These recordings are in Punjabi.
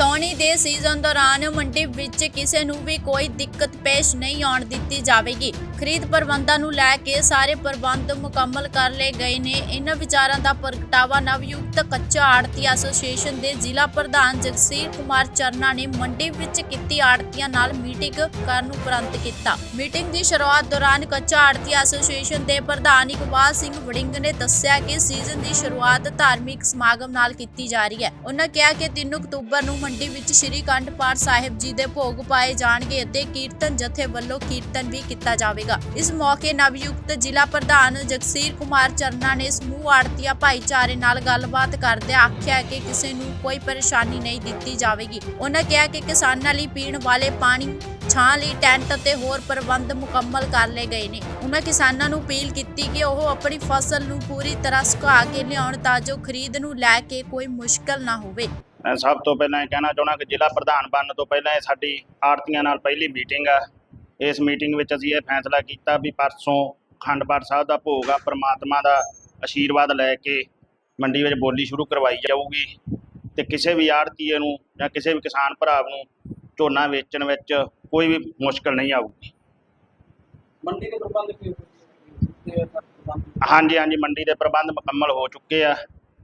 ਸੌਣੀ ਦੇ ਸੀਜ਼ਨ ਦੌਰਾਨ ਮੰਡੀ ਵਿੱਚ ਕਿਸੇ ਨੂੰ ਵੀ ਕੋਈ ਦਿੱਕਤ ਪੇਸ਼ ਨਹੀਂ ਆਉਣ ਦਿੱਤੀ ਜਾਵੇਗੀ। ਖਰੀਦ ਪ੍ਰਬੰਧਾਂ ਨੂੰ ਲੈ ਕੇ ਸਾਰੇ ਪ੍ਰਬੰਧ ਮੁਕੰਮਲ ਕਰ ਲਏ ਗਏ ਨੇ। ਇਹਨਾਂ ਵਿਚਾਰਾਂ ਦਾ ਪ੍ਰਗਟਾਵਾ ਨਵਯੁਕਤ ਕੱਚਾ ਆੜਤੀ ਐਸੋਸੀਏਸ਼ਨ ਦੇ ਜ਼ਿਲ੍ਹਾ ਪ੍ਰਧਾਨ ਜਗਸੀਰ ਕੁਮਾਰ ਚਰਨਾ ਨੇ ਮੰਡੀ ਵਿੱਚ ਕੀਤੀ ਆੜਤੀਆਂ ਨਾਲ ਮੀਟਿੰਗ ਕਰਨ ਉਪਰੰਤ ਕੀਤਾ। ਮੀਟਿੰਗ ਦੀ ਸ਼ੁਰੂਆਤ ਦੌਰਾਨ ਕੱਚਾ ਆੜਤੀ ਐਸੋਸੀਏਸ਼ਨ ਦੇ ਪ੍ਰਧਾਨ ਇਕਬਾਲ ਸਿੰਘ ਵੜਿੰਗ ਨੇ ਦੱਸਿਆ ਕਿ ਸੀਜ਼ਨ ਦੀ ਸ਼ੁਰੂਆਤ ਧਾਰਮਿਕ ਸਮਾਗਮ ਨਾਲ ਕੀਤੀ ਜਾ ਰਹੀ ਹੈ। ਉਹਨਾਂ ਕਿਹਾ ਕਿ 3 ਅਕਤੂਬਰ ਨੂੰ ਮੰਡੀ ਵਿੱਚ ਸ੍ਰੀ ਕੰਡ ਪਾਠ ਸਾਹਿਬ ਜੀ ਦੇ ਭੋਗ ਪਾਏ ਜਾਣਗੇ ਅਤੇ ਕੀਰਤਨ ਜਥੇ ਵੱਲੋਂ ਕੀਰਤਨ ਵੀ ਕੀਤਾ ਜਾਵੇਗਾ। ਇਸ ਮੌਕੇ ਨਵਯੁਕਤ ਜ਼ਿਲ੍ਹਾ ਪ੍ਰਧਾਨ ਜਗਸੀਰ ਕੁਮਾਰ ਚਰਨਾ ਨੇ ਸਮੂਹ ਆੜਤੀਆ ਭਾਈਚਾਰੇ ਨਾਲ ਗੱਲਬਾਤ ਕਰਦਿਆਂ ਆਖਿਆ ਕਿ ਕਿਸੇ ਨੂੰ ਕੋਈ ਪਰੇਸ਼ਾਨੀ ਨਹੀਂ ਦਿੱਤੀ ਜਾਵੇਗੀ। ਉਹਨਾਂ ਕਿਹਾ ਕਿ ਕਿਸਾਨਾਂ ਲਈ ਪੀਣ ਵਾਲੇ ਪਾਣੀ ਛਾਂ ਲਈ ਟੈਂਟ ਅਤੇ ਹੋਰ ਪ੍ਰਬੰਧ ਮੁਕੰਮਲ ਕਰ ਲਏ ਗਏ ਨੇ। ਉਹਨਾਂ ਕਿਸਾਨਾਂ ਨੂੰ ਅਪੀਲ ਕੀਤੀ ਕਿ ਉਹ ਆਪਣੀ ਫਸਲ ਨੂੰ ਪੂਰੀ ਤਰ੍ਹਾਂ ਸੁਕਾ ਕੇ ਲਿਆਉਣ ਤਾਂ ਜੋ ਖਰੀਦ ਨੂੰ ਲੈ ਕੇ ਕੋਈ ਮੁਸ਼ਕਲ ਨਾ ਹੋਵੇ। ਮੈਂ ਸਭ ਤੋਂ ਪਹਿਲਾਂ ਇਹ ਕਹਿਣਾ ਚਾਹੁੰਦਾ ਕਿ ਜ਼ਿਲ੍ਹਾ ਪ੍ਰਧਾਨ ਬਣਨ ਤੋਂ ਪਹਿਲਾਂ ਇਹ ਸਾਡੀ ਆੜਤੀਆਂ ਨਾਲ ਪਹਿਲੀ ਮੀਟਿੰਗ ਆ। ਇਸ ਮੀਟਿੰਗ ਵਿੱਚ ਅਸੀਂ ਇਹ ਫੈਸਲਾ ਕੀਤਾ ਵੀ ਪਰਸੋਂ ਅਖੰਡ ਪਾਠ ਸਾਹਿਬ ਦਾ ਭੋਗ ਆ, ਪ੍ਰਮਾਤਮਾ ਦਾ ਆਸ਼ੀਰਵਾਦ ਲੈ ਕੇ ਮੰਡੀ ਵਿੱਚ ਬੋਲੀ ਸ਼ੁਰੂ ਕਰਵਾਈ ਜਾਊਗੀ ਤੇ ਕਿਸੇ ਵੀ ਆੜਤੀਏ ਨੂੰ ਜਾਂ ਕਿਸੇ ਵੀ ਕਿਸਾਨ ਭਰਾ ਨੂੰ ਝੋਨਾ ਵੇਚਣ ਵਿੱਚ ਕੋਈ ਵੀ ਮੁਸ਼ਕਲ ਨਹੀਂ ਆਊਗੀ। ਮੰਡੀ ਦੇ ਪ੍ਰਬੰਧ ਕੀ ਹਾਂਜੀ ਹਾਂਜੀ ਮੰਡੀ ਦੇ ਪ੍ਰਬੰਧ ਮੁਕੰਮਲ ਹੋ ਚੁੱਕੇ ਆ।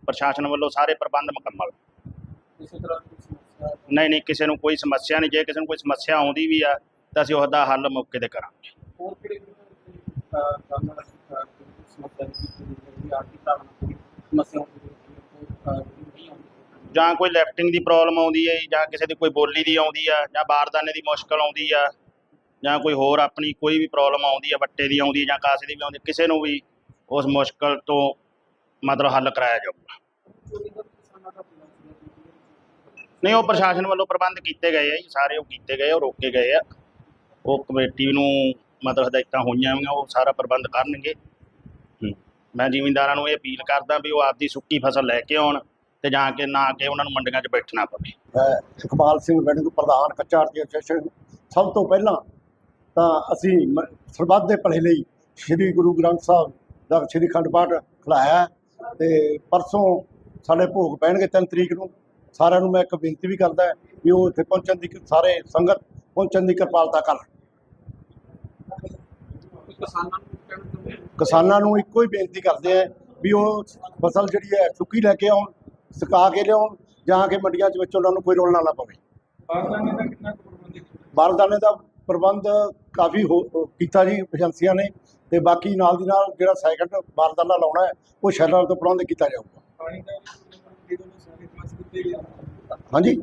ਪ੍ਰਸ਼ਾਸਨ ਵੱਲੋਂ ਸਾਰੇ ਪ੍ਰਬੰਧ ਮੁਕੰਮਲ। ਕਿਸੇ ਤਰ੍ਹਾਂ ਦੀ ਸਮੱਸਿਆ? ਨਹੀਂ ਨਹੀਂ ਕਿਸੇ ਨੂੰ ਕੋਈ ਸਮੱਸਿਆ ਨਹੀਂ। ਜੇ ਕਿਸੇ ਨੂੰ ਕੋਈ ਸਮੱਸਿਆ ਆਉਂਦੀ ਵੀ ਆ ਤਾਂ ਅਸੀਂ ਉਹਦਾ ਹੱਲ ਮੌਕੇ ਤੇ ਕਰਾਂਗੇ। ਹੋਰ ਕਿਹੜੇ ਕੰਮ ਸਮੱਸਿਆ ਦੀ ਆਰਥਿਕ ਜਾਂ ਕੋਈ ਲਿਫਟਿੰਗ ਦੀ ਪ੍ਰੋਬਲਮ ਆਉਂਦੀ ਹੈ ਜੀ, ਜਾਂ ਕਿਸੇ ਦੀ ਕੋਈ ਬੋਲੀ ਦੀ ਆਉਂਦੀ ਆ ਜਾਂ ਬਾਰਦਾਨੇ ਦੀ ਮੁਸ਼ਕਲ ਆਉਂਦੀ ਆ ਜਾਂ ਕੋਈ ਹੋਰ ਆਪਣੀ ਕੋਈ ਵੀ ਪ੍ਰੋਬਲਮ ਆਉਂਦੀ ਆ ਵੱਟੇ ਦੀ ਆਉਂਦੀ ਆ ਜਾਂ ਕਾਸੇ ਦੀ ਵੀ ਆਉਂਦੀ ਕਿਸੇ ਨੂੰ ਵੀ ਉਸ ਮੁਸ਼ਕਲ ਤੋਂ ਮਤਲਬ ਹੱਲ ਕਰਾਇਆ ਜਾਊਗਾ। ਨਹੀਂ ਉਹ ਪ੍ਰਸ਼ਾਸਨ ਵੱਲੋਂ ਪ੍ਰਬੰਧ ਕੀਤੇ ਗਏ ਆ ਜੀ ਸਾਰੇ ਉਹ ਕੀਤੇ ਗਏ ਆ ਉਹ ਰੋਕੇ ਗਏ ਆ। ਉਹ ਕਮੇਟੀ ਨੂੰ ਮਤਲਬ ਹਦਾਇਤਾਂ ਹੋਈਆਂ ਹੋਈਆਂ ਉਹ ਸਾਰਾ ਪ੍ਰਬੰਧ ਕਰਨਗੇ। ਹੂੰ। ਮੈਂ ਜ਼ਿਮੀਂਦਾਰਾਂ ਨੂੰ ਇਹ ਅਪੀਲ ਕਰਦਾ ਵੀ ਉਹ ਆਪਦੀ ਸੁੱਕੀ ਫਸਲ ਲੈ ਕੇ ਆਉਣ। ਤੇ ਜਾਂ ਕੇ ਨਾ ਕੇ ਉਹਨਾਂ ਨੂੰ ਮੰਡੀਆਂ 'ਚ ਬੈਠਣਾ ਪਵੇ। ਮੈਂ ਇਕਬਾਲ ਸਿੰਘ ਵੈਣੂ ਪ੍ਰਧਾਨ ਕੱਚਾ ਆੜਤੀ ਐਸੋਸੀਏਸ਼ਨ ਸਭ ਤੋਂ ਪਹਿਲਾਂ ਤਾਂ ਅਸੀਂ ਮ- ਸਰਬੱਤ ਦੇ ਭਲੇ ਲਈ ਸ੍ਰੀ ਗੁਰੂ ਗ੍ਰੰਥ ਸਾਹਿਬ ਦਾ ਸ੍ਰੀ ਖੰਡ ਪਾਠ ਖਿਲਾਇਆ ਤੇ ਪਰਸੋਂ ਸਾਡੇ ਭੋਗ ਪੈਣਗੇ 3 ਤਰੀਕ ਨੂੰ। ਸਾਰਿਆਂ ਨੂੰ ਮੈਂ ਇੱਕ ਬੇਨਤੀ ਵੀ ਕਰਦਾ ਵੀ ਉਹ ਇੱਥੇ ਪਹੁੰਚਣ ਦੀ ਸਾਰੇ ਸੰਗਤ ਪਹੁੰਚਣ ਦੀ ਕਿਰਪਾਲਤਾ ਕਰਨ ਕੋਈ ਕਿਸਾਨਾਂ ਨੂੰ ਕਹਿਣਾ ਚਾਹੁੰਦੇ ਹੋ? ਕਿਸਾਨਾਂ ਨੂੰ ਇੱਕੋ ਹੀ ਬੇਨਤੀ ਕਰਦੇ ਆ ਵੀ ਉਹ ਫਸਲ ਜਿਹੜੀ ਹੈ ਸੁੱਕੀ ਲੈ ਕੇ ਆਉਣ। ਸੁਕਾ ਕੇ ਲਿਆਉਣ ਜਾਂ ਕਿ ਮੰਡੀਆਂ 'ਚ ਵਿੱਚ ਉਹਨਾਂ ਨੂੰ ਕੋਈ ਰੋਲਣਾ ਨਾ ਪਵੇ। ਬਾਰਦਾਨੇ ਦਾ ਕਿੰਨਾ ਕੁ ਪ੍ਰਬੰਧ ਕੀਤਾ ਬਾਰਦਾਨੇ ਦਾ ਪ੍ਰਬੰਧ ਕਾਫੀ ਕੀਤਾ ਜੀ ਏਜੰਸੀਆਂ ਨੇ ਤੇ ਬਾਕੀ ਨਾਲ ਦੀ ਨਾਲ ਜਿਹੜਾ ਸੈਕੰਡ ਬਾਰਦਾਨਾ ਲਾਉਣਾ ਹੈ ਉਹ ਸ਼ਹਿਰਾਂ ਤੋਂ ਪ੍ਰਬੰਧ ਕੀਤਾ ਜਾਊਗਾ। ਪਾਣੀ ਦਾ ਹਾਂਜੀ?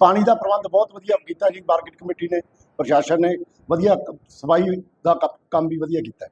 ਪਾਣੀ ਦਾ ਪ੍ਰਬੰਧ ਬਹੁਤ ਵਧੀਆ ਕੀਤਾ ਜੀ ਮਾਰਕੀਟ ਕਮੇਟੀ ਨੇ ਪ੍ਰਸ਼ਾਸਨ ਨੇ ਵਧੀਆ ਸਫ਼ਾਈ ਦਾ ਕੰਮ ਵੀ ਵਧੀਆ ਕੀਤਾ